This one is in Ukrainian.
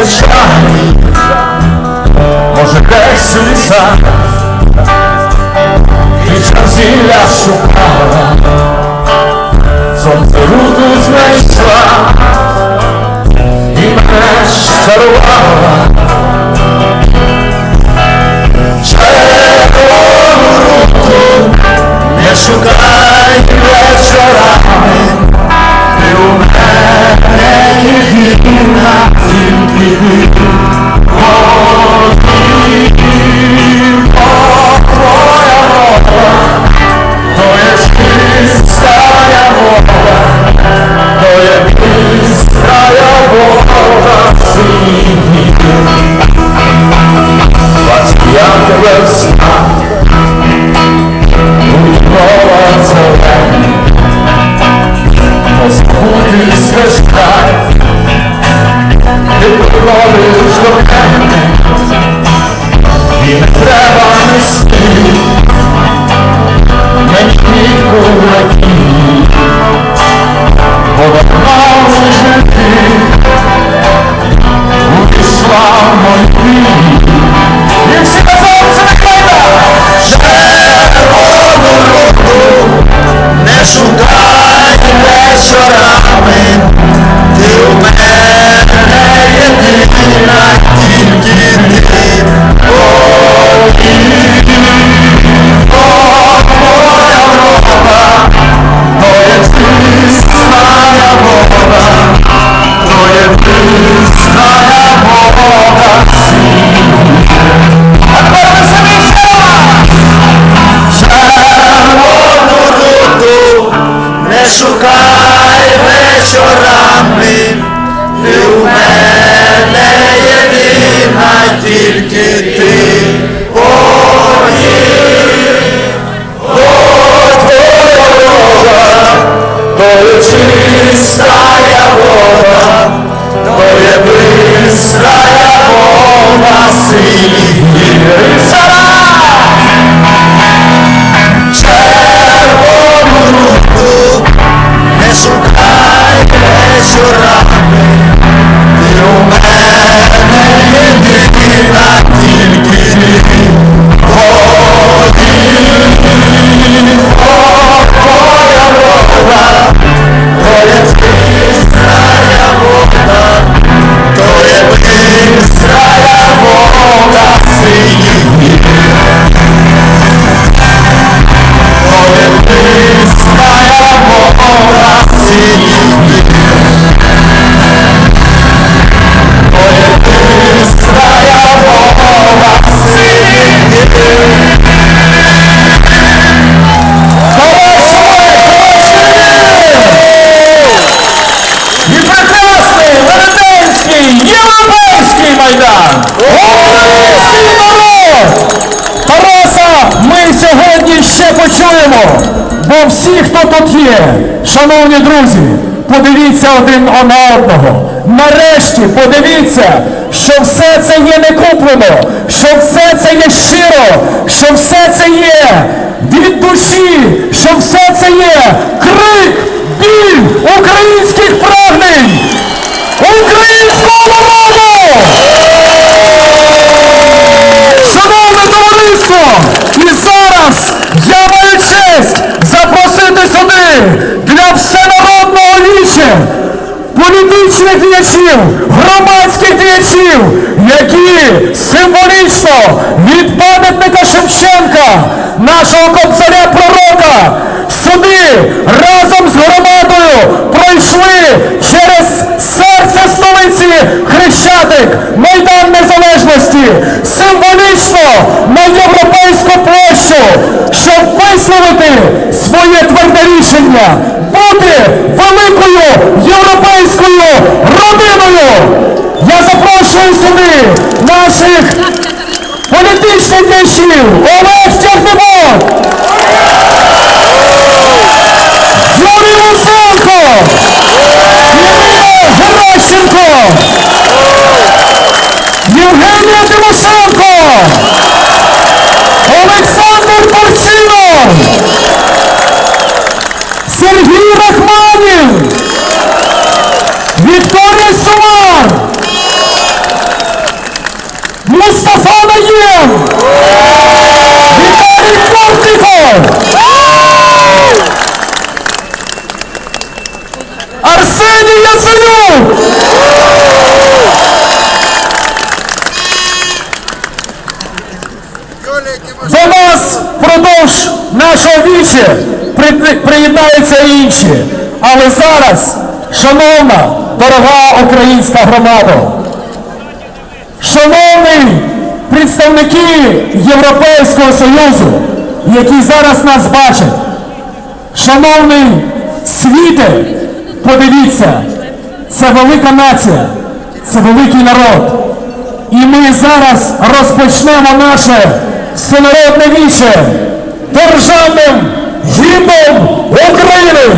me charme Może bez ulica Wieczor z power must be Start. бо всі, хто тут є, шановні друзі, подивіться один на одного. Нарешті подивіться, що все це є не куплено, що все це є щиро, що все це є від душі, що все це є крик, біль український. діячів, громадських діячів, які символічно від пам'ятника Шевченка, нашого кобзаря пророка, сюди разом з громадою пройшли через серце столиці Хрещатик, Майдан Незалежності, символічно на європейську площу, щоб висловити своє тверде рішення, бути великою. До нас впродовж нашого віче приєднаються інші. Але зараз, шановна, дорога українська громада, шановні представники Європейського Союзу, які зараз нас бачать, шановний світе, подивіться, це велика нація, це великий народ. І ми зараз розпочнемо наше всенародне віче державним гімном України.